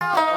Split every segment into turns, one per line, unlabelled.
Oh.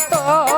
তো